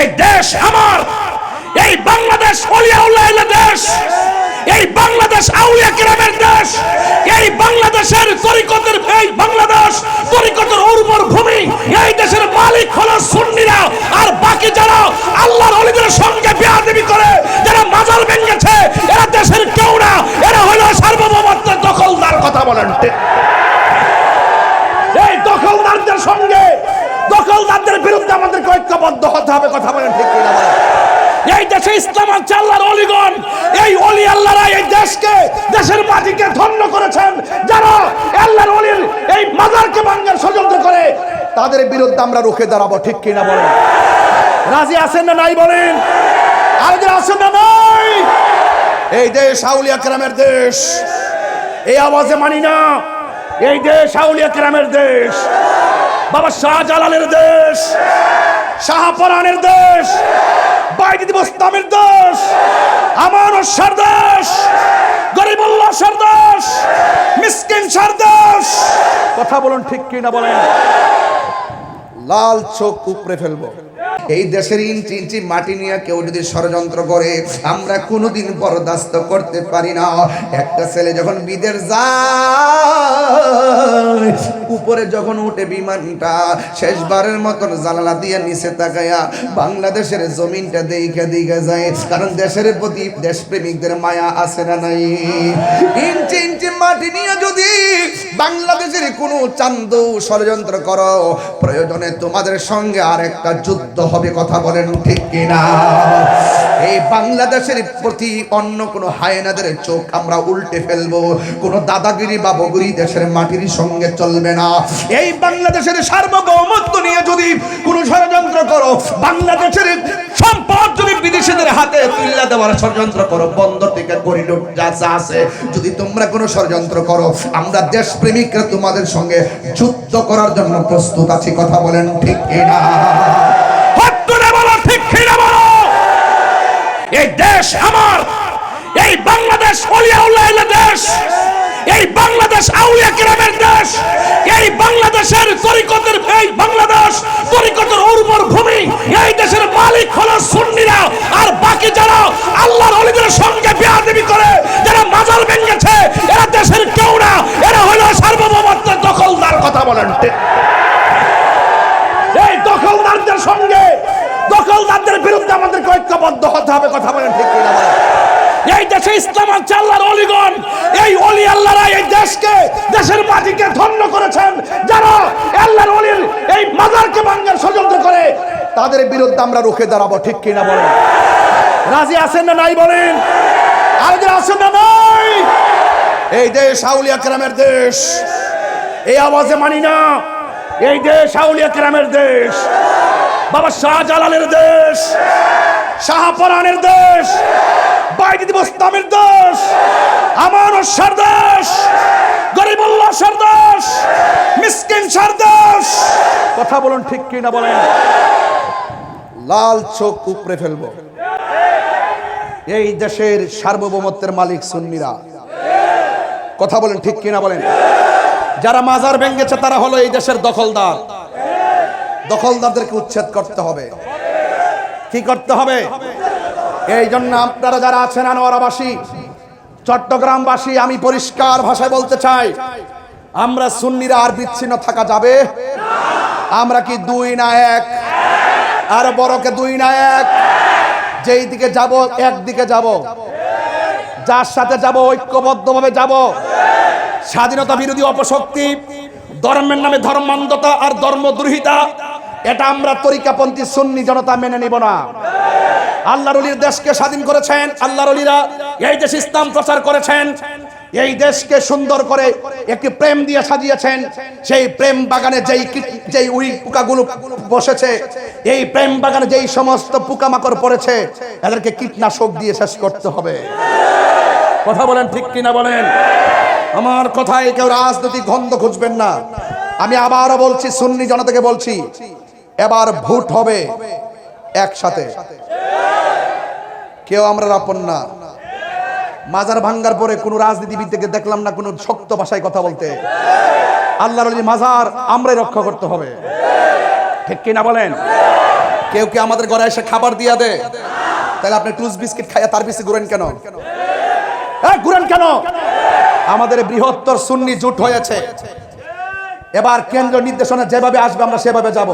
এই দেশ আমার, এই বাংলাদেশ অলিয়া উল্লাহের দেশ, এই বাংলাদেশ আউলিয়া কিরামের দেশ, এই বাংলাদেশের তরিকতের এই বাংলাদেশ, তরিকতের উর্বর ভূমি, এই দেশের মালিক হলো সুন্নিরা, আর বাকি যারা আল্লাহর অলিদের সঙ্গে বিয়াদবি করে, যারা মাজার ভেঙেছে, এরা দেশের কেউ না, এরা হলো সার্বভৌমত্বের দখলদার, কথা বলেন ঠিক এই দখলদারদের সঙ্গে দখলদারদের বিরুদ্ধে আমাদেরকে ঐক্যবদ্ধ হতে হবে, কথা বলেন ঠিক কিনা বলেন? এই দেশে ইসলাম আছে আল্লাহর অলিগণ, এই অলি আল্লাহরা এই দেশকে, দেশের মাটিকে ধন্য করেছেন। যারা আল্লাহর অলির এই মাজারকে ভাঙ্গার ষড়যন্ত্র করে, তাদের বিরুদ্ধে আমরা রুখে দাঁড়াবো, ঠিক কিনা বলেন। রাজি আছেন না নাই বলেন? আর যারা আছেন না নাই? এই দেশ আউলিয়া কেরামের দেশ। এই আওয়াজে মানি না, এই দেশ আউলিয়া কেরামের দেশ। বাবা শাহজালালের দেশ। শাহপরানের দেশ, বাইদি বস্তামের দেশ আমার সরদেশ গরিবুল্লাহ সরদেশ মিসকিন সরদেশ কথা বলুন ঠিক কি না বলেন? লাল চোখ উপড়ে ফেলব। এই দেশের ইঞ্চি ইঞ্চি মাটি নিয়ে কেউ যদি ষড়যন্ত্র করে, আমরা কোনোদিন বরদাস্ত করতে পারি না। একটা ছেলে যখন বিদের যায় উপরে যখন উঠে বিমানটা, শেষবারের মতন জানালা দিয়ে নিচে তাকায়া বাংলাদেশের জমিনটা দেখে দেখে যায়, কারণ দেশের প্রতি দেশপ্রেমিকদের মায়া আছে না নাই? ইঞ্চি ইঞ্চি মাটি নিয়ে যদি বাংলাদেশের কোনো চান্দু ষড়যন্ত্র করো, প্রয়োজনে তোমাদের সঙ্গে আর একটা যুদ্ধ হবে, কথা বলেন ঠিক কিনা? এই বাংলাদেশের প্রতি অন্য কোনো হায়নাদের চোখ আমরা উল্টে ফেলব। কোনো দাদাগিরি বা বগুড়ি দেশের মাটির সঙ্গে চলবে না। এই বাংলাদেশের সার্বভৌমত্ব নিয়ে যদি কোনো ষড়যন্ত্র করো, বাংলাদেশের সম্পদ যদি বিদেশিদের হাতে তুলে দেওয়ার ষড়যন্ত্র করো, বন্দর থেকে করিডোর যা আছে, যদি তোমরা কোনো ষড়যন্ত্র করো, আমরা দেশপ্রেমিকরা তোমাদের সঙ্গে যুদ্ধ করার জন্য প্রস্তুত আছি, কথা বলেন ঠিক কিনা হাত তুলে বলো ঠিক কি না বলো এই দেশ আমার, এই বাংলাদেশ অলিয়া উল্লাহের দেশ, এই বাংলাদেশ আউলিয়া কিরামের দেশ, এই বাংলাদেশের তরিকতের এই বাংলাদেশ, তরিকতের উর্বর ভূমি, এই দেশের মালিক হলো সুন্নিরা, আর বাকি যারা আল্লাহর অলিদের সঙ্গে বিয়াদবি করে, যারা মাজার ভেঙেছে, এরা দেশের কেউ না, এরা হলো সার্বভৌমত্বের দখলদার কথা বলেন এই দখলদারদের সঙ্গে দখলদারদের বিরুদ্ধে আমাদেরকে ঐক্যবদ্ধ হতে হবে, কথা বলেন ঠিক কিনা? এই দেশে ইসলাম আছে আল্লাহর অলিগণ। এই অলি আল্লাহরা এই দেশকে, দেশের মাটিকে ধন্য করেছেন। যারা আল্লাহর অলির এই মাজারকে ভাঙ্গার ষড়যন্ত্র করে, তাদের বিরুদ্ধে আমরা রুখে দাঁড়াবো, ঠিক কিনা বলেন। রাজি আছেন না নাই বলেন? আর যারা আছেন না নাই? এই দেশ আউলিয়া গ্রামের দেশ। এই আওয়াজে মানি না। এই দেশ আউলিয়া কেরামের দেশ। বাবা শাহজালালের দেশ, শাহপরানের দেশ, বাইদি বস্তামের দেশ আমার সরদেশ গরিবুল্লাহ সরদেশ মিসকিন সরদেশ কথা বলুন ঠিক কি না বলেন? লাল চোখ উপড়ে ফেলব। এই দেশের সার্বভৌমত্বের মালিক সুন্নিরা। কথা বলেন ঠিক কিনা বলেন? যারা মাজার ভেঙেছে তারা হলো এই দেশের দখলদার। দখলদারদেরকে উচ্ছেদ করতে হবে। কি করতে হবে? এই জন্য আপনারা যারা আছেন আনোয়ারাবাসী, চট্টগ্রামবাসী, আমি পরিষ্কার ভাষায় বলতে চাই, আমরা সুন্নিরা আর বিচ্ছিন্ন থাকা যাবে? আমরা কি দুই না এক? আর বড়কে দুই না এক? যেই দিকে যাব, একদিকে যাব। যার সাথে যাব, ঐক্যবদ্ধভাবে যাব। স্বাধীনতা বিরোধী অপশক্তি, ধর্মের নামে ধর্মান্ধতা আর ধর্মদ্রোহিতা এটা আমরা তরিকাপন্থী সুন্নি জনতা মেনে নিব না। আল্লাহর অলির দেশকে স্বাধীন করেছেন, আল্লাহর অলিরা এই দেশ ইসলাম প্রচার করেছেন, এই দেশকে সুন্দর করে একটি প্রেম দিয়ে সাজিয়েছেন, সেই প্রেম বাগানে যেই যেই উই পোকাগুলো বসেছে, এই প্রেম বাগানে যেই সমস্ত পোকামাকড় পড়েছে, এদেরকে কীটনাশক দিয়ে শেষ করতে হবে। কথা বলেন ঠিক কিনা বলেন? আমার কথায় কেউ রাজনৈতিক গন্ধ খুঁজবেন না। আমি আবারও বলছি, সুন্নি জনতাকে বলছি এবার ভোট হবে একসাথে। কেউ আমরা আপন না। মাজার ভাঙ্গার পরে কোনো রাজনীতিবিদকে দেখলাম না, কোনো শক্ত ভাষায় কথা বলতে। আল্লাহর আলী মাজার আমরাই রক্ষা করতে হবে। ঠিক কিনা বলেন? কেউ কি আমাদের ঘরে এসে খাবার দিয়া দে তাহলে আপনি টুস বিস্কিট খাইয়া তার পিছিয়ে ঘুরেন কেন? ঘুরেন কেন? আমাদের বৃহত্তর সুন্নি জুট হয়েছে। এবার কেন্দ্র নির্দেশনা যেভাবে আসবে, আমরা সেভাবে যাব।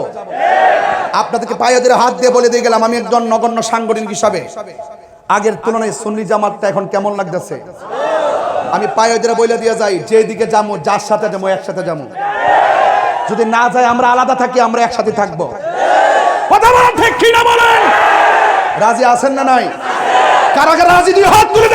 আপনাদেরকে পায়ে ধরে হাত দিয়ে বলে দিয়ে গেলাম, আমি একজন নগণ্য সাংগঠনিক হিসাবে। আগের তুলনায় সুন্নি জামাতটা এখন কেমন লাগতেছে? আমি পায়ে ধরে বলে দিয়ে যাই, যেদিকে যাব যার সাথে যাব একসাথে যাব যদি না যাই, আমরা আলাদা থাকি, আমরা একসাথে থাকব। রাজি আছেন না নাই? কারা রাজি দুই হাত তুলে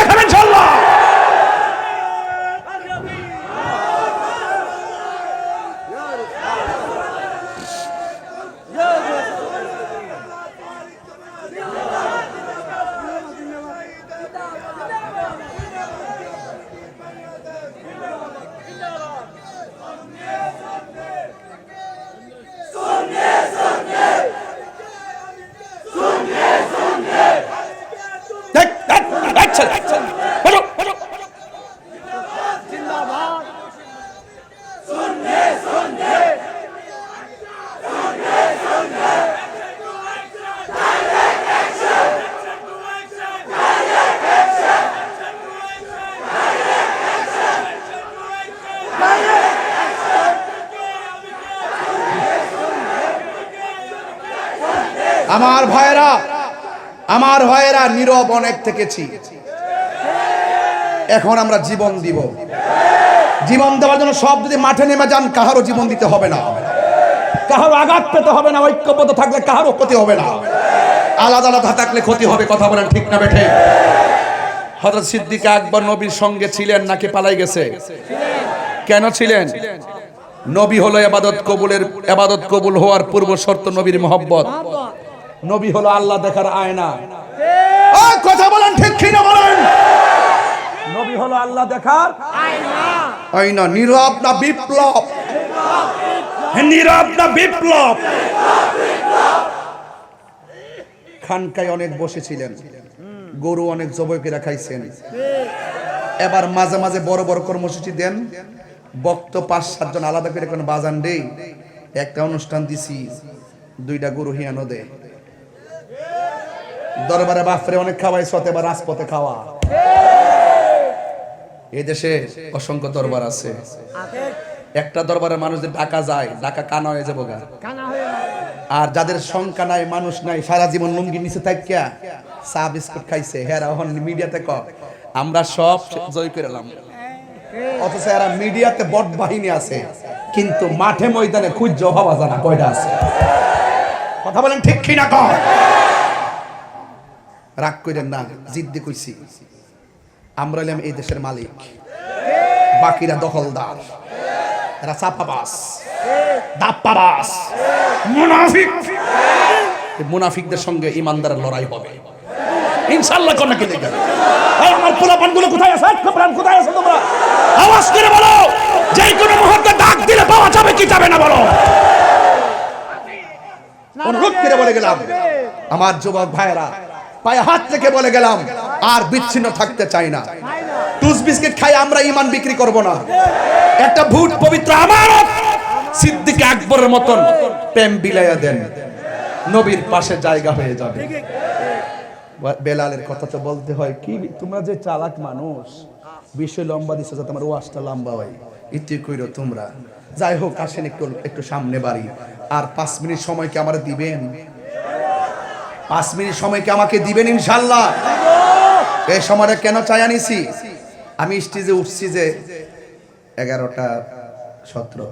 আমার ভাইয়েরা আমার ভাইয়েরা নীরব অনেক থেকেছি। এখন আমরা জীবন দিব। জীবন দেওয়ার জন্য সব যদি মাঠে নেমে যান, কাহারও জীবন দিতে হবে না। কাহারও আঘাত পেতে হবে না, ঐক্যবদ্ধ থাকলে কাহারও ক্ষতি হবে না। আলাদা আলাদা থাকলে ক্ষতি হবে, কথা বলেন ঠিক না বেঠে? হযরত সিদ্দিক আকবর নবীর সঙ্গে ছিলেন নাকি পালাই গেছে? কেন ছিলেন? নবী হলো এবাদত কবুলের এবাদত কবুল হওয়ার পূর্ব শর্ত নবীর মোহব্বত। নবী হলো আল্লাহ দেখার আয়না। কথা বলেন ঠিক কি না বলেন? নবী হলো আল্লাহ দেখার আয়না। নীরব না বিপ্লব? নীরব না বিপ্লব? খানকায় অনেক বসেছিলেন। গরু অনেক জবকেরা খাইছেন। এবার মাঝে মাঝে বড় বড় কর্মসূচি দেন। বক্ত পাঁচ সাতজন আলাদা করে কোনো বাজান দেই। একটা অনুষ্ঠান দিছি। দুইটা গরু হিয়ানো দে দরবারে বাফরে অনেক খাওয়াই সতে বা রাজপথে খাওয়া। এই দেশে অসংখ্য দরবার আছে। একটা দরবারে মানুষদের ডাকা যায় ডাকা কানা হয়ে যাব গা। আর যাদের সংখ্যা নাই মানুষ নাই সারা জীবন লুঙ্গি নিচে থাকিয়া চা বিস্কুট খাইছে হেরা এখন মিডিয়াতে ক আমরা সব জয় করে এলাম। অথচ এরা মিডিয়াতে বট বাহিনী আছে কিন্তু মাঠে ময়দানে খুঁজ জবাব জানা কয়টা আছে? কথা বলেন ঠিক কি না কর রাগ কইরেন না জিদ্দি কইছি, আমরা হলাম এই দেশের মালিক। বাকিরা দখলদার। এরা চাপাবাস দাপ্পাবাস মুনাফিক। মুনাফিকদের সঙ্গে ইমানদারের লড়াই হবে। ইনশাল্লাহ কোন নাকি দেখবেন। আমার পোলাপানগুলো কোথায় আছে? খবরান কোথায় আছে তোমরা? আওয়াজ করে বলো যে কোনো মুহূর্তে ডাক দিলে পাওয়া যাবে, কি যাবে না বলো? অনুরোধ করে বলে গেলাম, আমার যুবক ভাইয়েরা পায়ে হাত থেকে বলে গেলাম, আর বিচ্ছিন্ন থাকতে চাই না। টুস বিস্কিট খাই আমরা ইমান বিক্রি করব না। একটা ভূত পবিত্র আমানত সিদ্দিক আকবরের মতন প্রেম বিলাইয়া দেন। নবীর পাশে জায়গা হয়ে যাবে। বেলালের কথা তো বলতে হয়, কি তোমরা যে চালাক মানুষ, বিষয় লম্বা দিচ্ছে যাতে আমার ওয়াজটা লম্বা হয়। ইতি কইরো তোমরা। যাই হোক, আসেন একটু একটু সামনে বাড়ি। আর পাঁচ মিনিট সময় কি আমার দিবেন? পাঁচ মিনিট সময় কি আমাকে দিবেন ইনশাল্লাহ এই সময়টা কেন চাই আনিছি? আমি স্টেজে উঠছি যে এগারোটা সতেরো।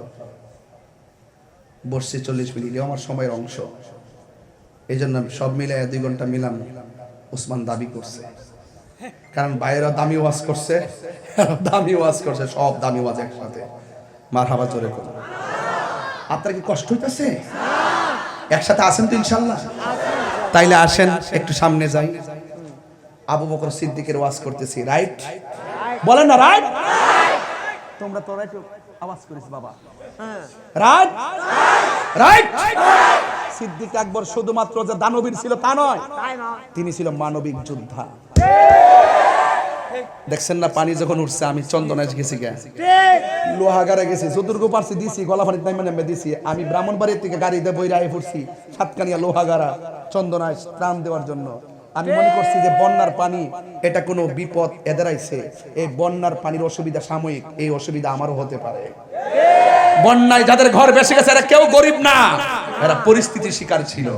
বসছি চল্লিশ মিনিট আমার সময়ের অংশ। এই জন্য সব মিলে দুই ঘণ্টা মিলাম উসমান দাবি করছে। কারণ বাইরেও দামি ওয়াজ করছে, দামি ওয়াজ করছে, সব দামি ওয়াজ একসাথে। মার হাবা চোরে আপনার কি কষ্ট হইতেছে? একসাথে আসেন তো ইনশাল্লাহ তাইলে আসেন, একটু সামনে যাই। আবু বকর সিদ্দিকের ওয়াজ করতেছি রাইট বলেন না রাইট তোমরা তোরা একটু আওয়াজ করিস বাবা। রাইট রাইট সিদ্দিক আকবর শুধুমাত্র যে দানবীর ছিল তা নয়, তিনি ছিল মানবিক যোদ্ধা। দেখছেন না, পানি যখন উঠছে, আমি চন্দনায় গেছি গে লোহাগারে গেছি চতুর্গো পারছি দিছি গলা নামে দিছি। আমি ব্রাহ্মণবাড়ির থেকে গাড়িতে বইরা আই পড়ছি, সাতকানিয়া লোহাগারা চন্দনায় ত্রাণ দেওয়ার জন্য। আমি মনে করছি যে বন্যার পানি, এটা কোনো বিপদ এদারাইছে। এই বন্যার পানির অসুবিধা সাময়িক, এই অসুবিধা আমারও হতে পারে। বন্যায় যাদের ঘর বেসে গেছে, এরা কেউ গরিব না। এরা পরিস্থিতির শিকার ছিল।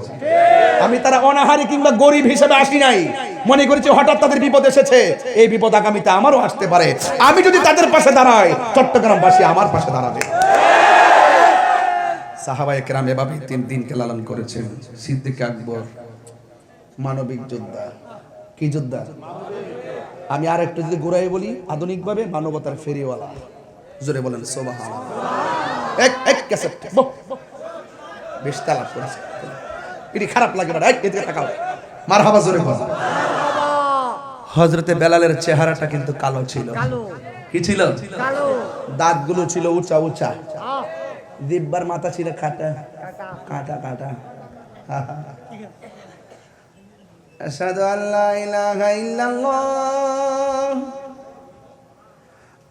আমি তারা অনাহারি কিংবা গরিব হিসেবে আসি নাই। মনে করেছি হঠাৎ তাদের বিপদ এসেছে। এই বিপদ আগামীতে আমারও আসতে পারে। আমি যদি তাদের পাশে দাঁড়াই, চট্টগ্রামবাসী আমার পাশে দাঁড়াবে। সাহাবায়ে কেরাম এভাবেই তিন দিনকে লালন করেছেন। সিদ্দিক আকবর মানবিক যোদ্ধা। কি যোদ্ধা? আমি আর একটু যদি ঘুরাই বলি আধুনিকভাবে মানবতার ফেরিওয়ালা। জোরে বলেন সোবাহ এক এক ক্যাসেট। বেশ তালাপ করেছে। এটি খারাপ লাগে না এদিকে তাকাও। মার হাবা জোরে বল। হজরতে বেলালের চেহারাটা কিন্তু কালো ছিল। কি ছিল? দাঁতগুলো ছিল উঁচা উঁচা। আহ, দিব্বার মাথা ছিল কাটা কাকা কাটা কাটা أشهد أن لا إله إلا الله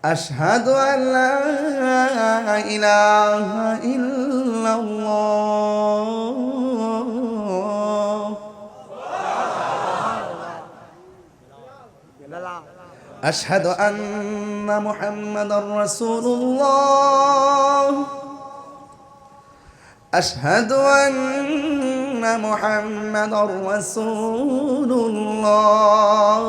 أشهد أن لا إله إلا الله লালা أشهد أن محمدا رسول الله أشهد أن محمدا رسول الله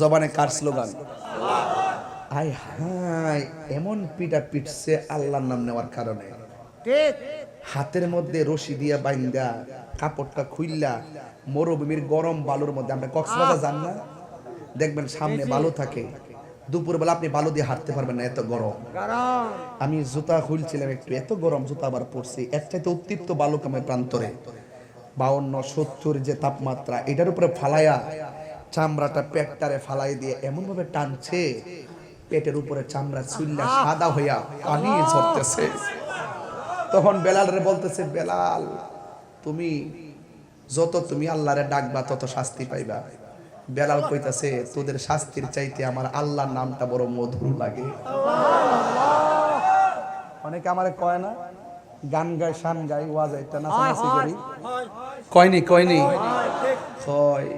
জবানে কার স্লোগান আয় হায় এমন পিটা পিটছে আল্লাহর নাম নেওয়ার কারণে ঠিক হাতের মধ্যে রশি দিয়ে বাইন্দা কাপড়টা খুইল্লা মরুভূমির গরম বালুর মধ্যে আমরা কক্সবাজার যান না দেখবেন সামনে বালু থাকে দুপুরবেলা আপনি বালু দিয়ে হাঁটতে পারবেন না এত গরম। আমি জুতা খুলছিলাম একটু এত গরম জুতা আবার পরছি। এর চাইতে উত্তপ্ত বালুকামের প্রান্তরে। বাউন্ন সত্তর যে তাপমাত্রা এটার উপরে ফালাইয়া চামড়াটা পেটটারে ফালাই দিয়ে এমন ভাবে টানছে পেটের উপরে চামড়া চুল্লা সাদা হইয়া পানি ঝরতেছে। তখন বেলাল রে বলতেছে বেলাল তুমি যত তুমি আল্লাহরে ডাকবা তত শাস্তি পাইবা। বেলাল কইতাছে, তোদের শাস্তির চাইতে আমার আল্লাহর নামটা বড় মধুর লাগে। অনেকে আমারে কয় না, গান গায়, শান গাই ওয়াজ একটা নাচানাচি করি। কয়নি কয়নি? কয়,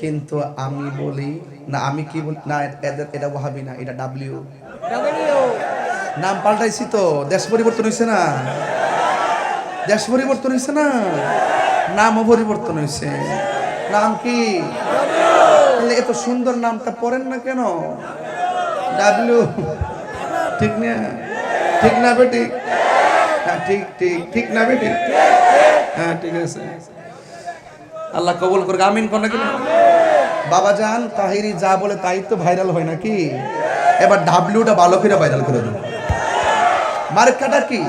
কিন্তু আমি বলি, না, আমি কি বলি, না এদের এটা ওয়াহাবি না, এটা ডাব্লিউ। ডব্লিউ নাম পাল্টাইছি তো, দেশ পরিবর্তন হয়েছে না? দেশ পরিবর্তন হয়েছে না? নামও পরিবর্তন হয়েছে নাম কি? তাহলে এত সুন্দর নামটা পড়েন না কেন? ডাব্লিউ ঠিক না? ঠিক না বেটি? হ্যাঁ ঠিক ঠিক ঠিক না বেটি? হ্যাঁ ঠিক আছে। আল্লাহ কবুল করুক, আমিন কোন কেন বাবা জান, তাহিরি যা বলে তাই তো ভাইরাল হয় নাকি? এবার ডাব্লিউটা ভালো করে ভাইরাল করে দেবো মার্কাটা কি?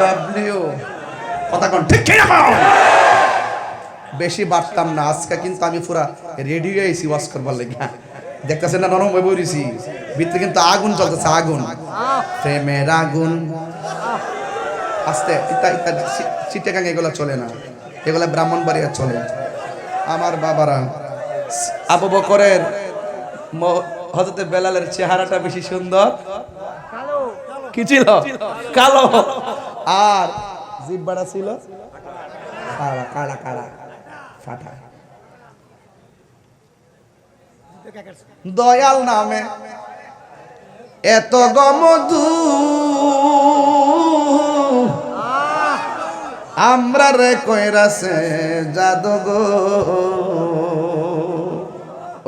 ডাব্লিউ কথা কোন, ঠিক কি না বেশি বাড়তাম না। আজকে কিন্তু আমি পুরা রেডি হয়ে আইছি ওয়াশ করবার লাগে। দেখতেছেন না নরম হয়ে বলিছি ভিতরে কিন্তু আগুন চলতেছে আগুন। প্রেমের আগুন। আস্তে ইতা ইতা চিটেগাং এগুলো চলে না। এগুলো ব্রাহ্মণবাড়িয়া চলে। আমার বাবারা আবু বকরের হজরতে বেলালের চেহারাটা বেশি সুন্দর। কি ছিল? কালো। আর জিব্বাটা ছিল? কালা কালা কালা। ফাটা দয়াল নামে এত গমধু। আমরা রে কইরাছে গো।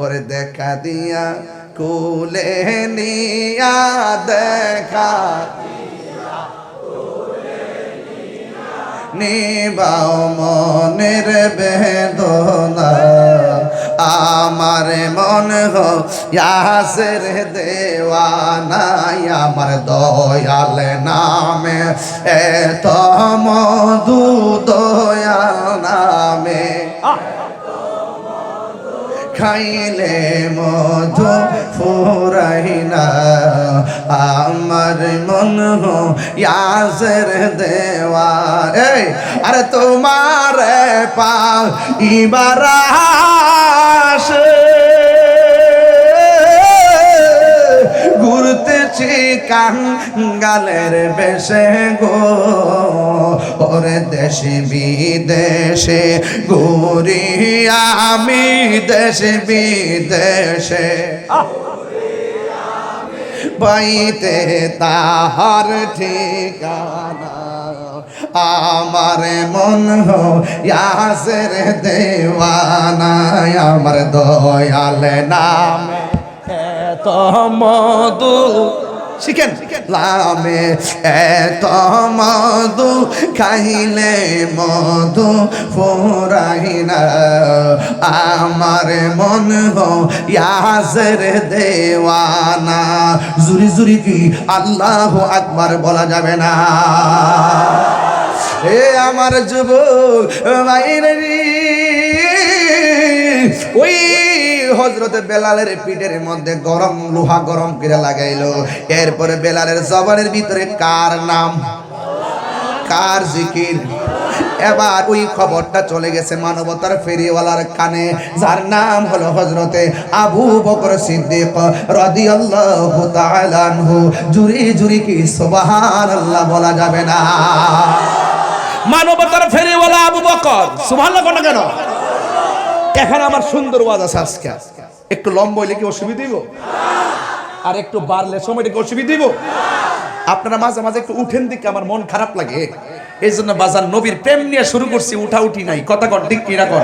ওরে দেখা দিয়া কুলে নিয়া দেখা নিবাও মনের বেদনা। আমার মন হাসের দেওয়ানাই আমার দয়াল নামে। এত মধু দয়াল নামে। খাইলে মধু ফুরাই না। আমার মন হাজের ইয়াসের দেওয়া। এই আরে তোমার পা ইবার ঘুরতে চিকান গালের বেশে গো। ওরে দেশে বিদেশে ঘুরি আমি, দেশে বিদেশে। পাইতে তাহার ঠিকানা, আমার মন ইয়াসের দেওয়ানা আমার দয়াল নাম। মধু শিখেন। লামে এত মধু খাইলে মধু ফোরাই না। আমার মন হো ইয়াসের দেওয়ানা। জুরি জুরি কি আল্লাহ আকবার বলা যাবে না। এ আমার যুবক ভাইরে ওই হজরতে বেলালের পিঠের মধ্যে গরম লোহা গরম করে লাগাইলো। এরপরে বেলালের জবানের ভিতরে কার নাম? কার জিকির? এবার ওই খবরটা চলে গেছে মানবতার ফেরিওয়ালার কানে, যার নাম হলো হজরতে আবু বকর সিদ্দিক রাদিয়াল্লাহু তাআলা আনহু। জুরি জুরি কি সুবহানাল্লাহ বলা যাবে না? মানবতার ফেরিওয়ালা আবু বকর, সুবহানাল্লাহ কোন? এখানে আমার সুন্দর ওয়াজ আছে আজকে। একটু লম্বা হইলে কি অসুবিধা দিব আর একটু বাড়লে সময়টা কি অসুবিধা দিব আপনারা মাঝে মাঝে একটু উঠেন দিকে আমার মন খারাপ লাগে। এই জন্য বাজার নবীর প্রেম নিয়ে শুরু করছি, উঠা উঠি নাই। কথা কন, ঠিক কিনা কন?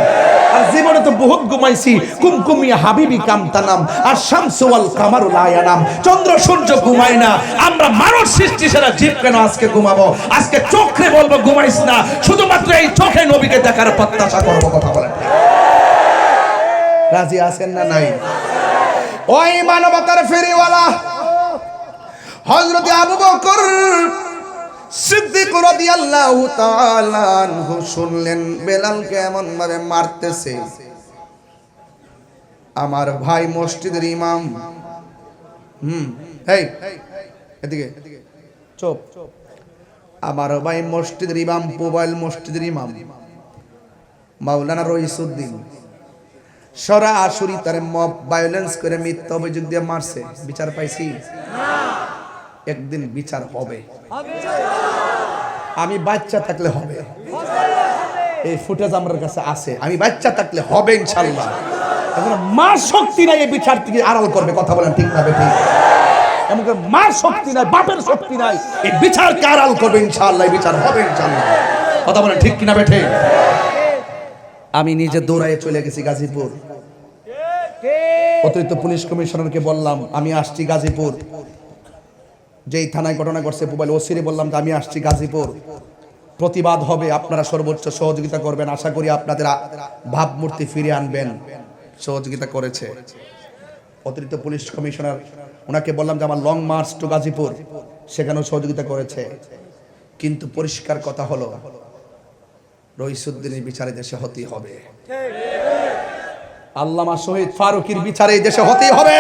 আর জীবনে তো বহুত ঘুমাইছি। কুমকুমিয়া হাবিবি কামতানাম আর শামসুয়াল কামারুল আয়ানাম চন্দ্র সূর্য ঘুমায় না। আমরা মানব সৃষ্টি সেরা জীব কেন আজকে ঘুমাবো? আজকে চোখে বলব, ঘুমাইস না। শুধুমাত্র এই চোখে নবীকে দেখার প্রত্যাশা করব, কথা বলেন। রাজি আছেন না নাই? ওই মানবতার ফেরিওয়ালা হযরত আবু বকর সিদ্দিক শুনলেন, বেলালকে এমন ভাবে মারতেছে, আমার ভাই মসজিদের ইমাম। হুম এই এদিকে, চুপ। আমার ভাই মসজিদের ইমাম মোবাইল মসজিদের ইমাম, মাওলানা রইসুদ্দিন। সরাসরি তার মব ভায়োলেন্স করে মিথ্যা অভিযোগ দিয়ে মারছে। বিচার পাইছি? একদিন বিচার হবে। আমি বাচ্চা থাকলে হবে। এই ফুটেজ আমার কাছে আছে। আমি বাচ্চা থাকলে হবে ইনশাল্লাহ মার শক্তি নাই এই বিচার থেকে আড়াল করবে, কথা বলেন ঠিক না ঠিক এমন করে মার শক্তি নাই, বাপের শক্তি নাই, এই বিচারকে আড়াল করবে ইনশাল্লাহ বিচার হবে ইনশাল্লাহ কথা বলেন ঠিক কিনা বেঠে আমি নিজে দৌড়ায় চলে গেছি গাজীপুর। অতিরিক্ত পুলিশ কমিশনারকে বললাম আমি আসছি গাজীপুর। যেই থানায় ঘটনা ঘটছে মোবাইল ওসিরে বললাম যে আমি আসছি গাজীপুর। প্রতিবাদ হবে আপনারা সর্বোচ্চ সহযোগিতা করবেন। আশা করি আপনাদের ভাবমূর্তি ফিরিয়ে আনবেন। সহযোগিতা করেছে। অতিরিক্ত পুলিশ কমিশনার ওনাকে বললাম যে আমার লং মার্চ টু গাজীপুর সেখানেও সহযোগিতা করেছে। কিন্তু পরিষ্কার কথা হলো রইসুদ্দিনের বিচারে দেশে হতেই হবে। আল্লামা শহীদ ফারুকির বিচারে এই দেশে হতেই হবে।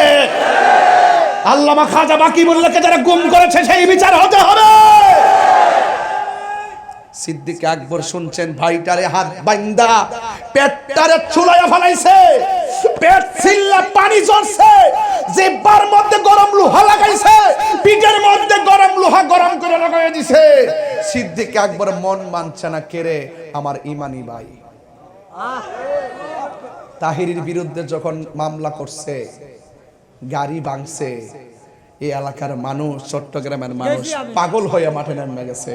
আল্লামা খাজা বাকি মোল্লাকে যারা গুম করেছে, সেই বিচার হতে হবে। সিদ্দিক আকবর শুনছেন, ভাইটারে হাত বাইন্দা পেটটারে চুলাইয়া ফেলাইছে, পেট ছিল্লা পানি ঝরছে, জিব্বার মধ্যে গরম লোহা লাগাইছে, পিঠের মধ্যে গরম লোহা গরম করে লাগাই দিছে। সিদ্দিক আকবর মন মানছে না কেড়ে আমার ইমানি ভাই। তাহিরির বিরুদ্ধে যখন মামলা করছে গাড়ি ভাঙছে এই এলাকার মানুষ চট্টগ্রামের মানুষ পাগল হয়ে মাঠে নেমে গেছে।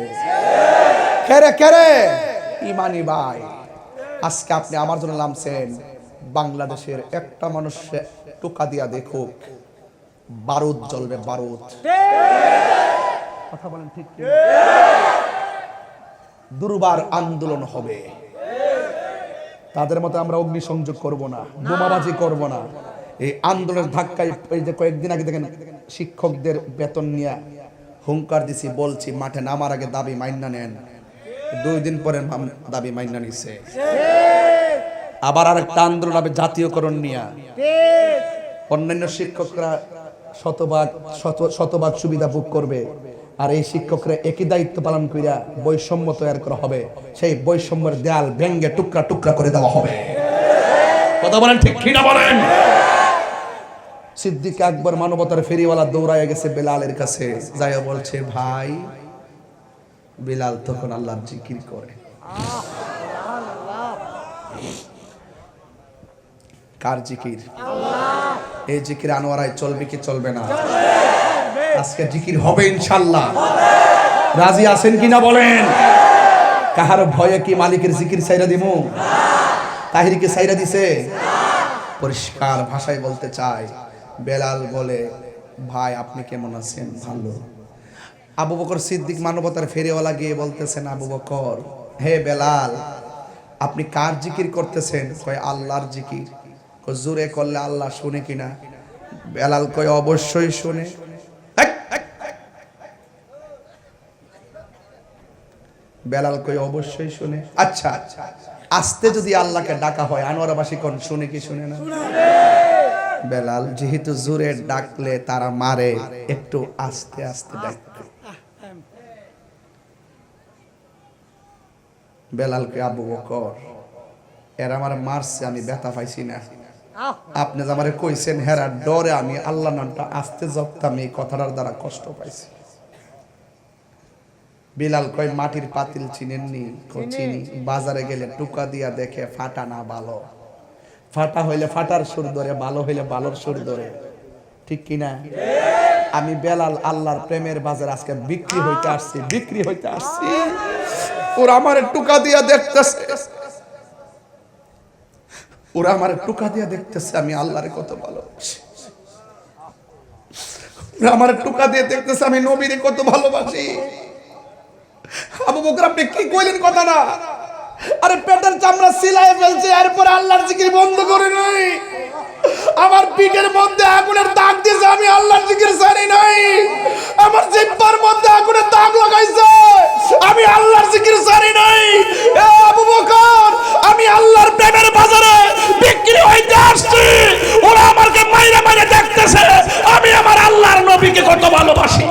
কেরে কেরে ইমানি ভাই আজকে আপনি আমার জন্য নামছেন। বাংলাদেশের একটা মানুষ টোকা দিয়া দেখুক বারুদ জ্বলবে বারুদ। কথা বলেন ঠিক দুর্বার আন্দোলন হবে। তাদের মতো আমরা অগ্নিসংযোগ করব না, বোমাবাজি করব না। এই আন্দোলনের ধাক্কায় এই যে কয়েকদিন আগে দেখেন শিক্ষকদের বেতন নিয়ে হুঙ্কার দিছি, বলছি, মাঠে নামার আগে দাবি মাইনা নেন। দুই দিন পরে দাবি মাইনা নিছে। আবার আরেকটা আন্দোলন হবে জাতীয়করণ নিয়ে। অন্যান্য শিক্ষকরা শতভাগ, শত- শতভাগ সুবিধা ভোগ করবে। আর এই শিক্ষকরা একই দায়িত্ব পালন করিয়া বৈষম্য তৈরি করা হবে। সেই বৈষম্যের দেয়াল ভেঙ্গে টুকরা টুকরা করে দেওয়া হবে। কথা বলেন ঠিক কিনা বলেন? সিদ্দিক আকবর মানবতার ফেরিওয়ালা দৌড়ায় গেছে বেলালের কাছে। যাই বলছে ভাই বেলাল তখন আল্লাহর জিকির করে। কার জিকির? এই জিকির আনোয়ারায় চলবে কি চলবে না? আজকে জিকির হবে ইনশাল্লাহ। রাজি আছেন কিনা বলেন? কাহার ভয়ে কি মালিকের জিকির সাইরা দিমু? তাহিরকে সাইরা দিছে? পরিষ্কার ভাষায় বলতে চাই, বেলাল বলে, ভাই, আপনি কেমন আছেন? ভালো। আবু বকর সিদ্দিক মানবতার ফেরিওয়ালা গিয়ে বলতেছেন, আবু বকর, হে বেলাল, আপনি কার জিকির করতেছেন? কয়, আল্লাহর জিকির। জোরে করলে আল্লাহ শুনে কিনা? বেলাল কয়, অবশ্যই শুনে হেক, হেক, হেক। বেলাল কই অবশ্যই শুনে। আচ্ছা আস্তে যদি আল্লাহকে ডাকা হয়, আনোয়ারবাসী কোন শুনে কি শুনে না? বেলাল যেহেতু জোরে ডাকলে তারা মারে, একটু আস্তে আস্তে ডাকতে। বেলালকে, আবু বকর, এর আমার মারছে, আমি ব্যথা পাইছি না। আপনি যে আমারে কইছেন হেরা ডরে আমি আল্লাহ নামটা আস্তে জপতাম, এই কথাটার দ্বারা কষ্ট পাইছি। বিলাল কয় মাটির পাতিল চিনেননি চিনি বাজারে গেলে টুকা দিয়া দেখে ফাটা না ভালো ফাটা হইলে ফাটার সুর ধরে ভালো হইলে ভালোর সুর ধরে। ঠিক কিনা আমি বেলাল আল্লাহর প্রেমের বাজার আজকে বিক্রি হইতে আসছি বিক্রি হইতে আসছি। ওরা আমার টুকা দিয়া দেখতেছে। ওরা আমার টুকা দিয়া দেখতেছে আমি আল্লাহরে কত ভালোবাসি। ওরা আমার টুকা দিয়ে দেখতেছে আমি নবীরে কত ভালোবাসি। আবু বকর, আপনি কি কইলেন কথা না? আরে পেটের চামড়া সিলাই ফেলছে, এরপরে আল্লাহর জিকির বন্ধ করে নাই। আমার পিঠের মধ্যে আগুনের দাগ দিয়েছে, আমি আল্লাহর জিকির জানি নাই। আমার জিব্বার মধ্যে আগুনের দাগ লাগাইছে, আমি আল্লাহর জিকির জানি নাই। এ আবু বকর, আমি আল্লাহর প্রেমের বাজারে বিক্রি হইতে আসছি। ওরা আমাকে মাইরে মাইরে দেখতেছে, আমি আমার আল্লাহর নবীকে কত ভালোবাসি।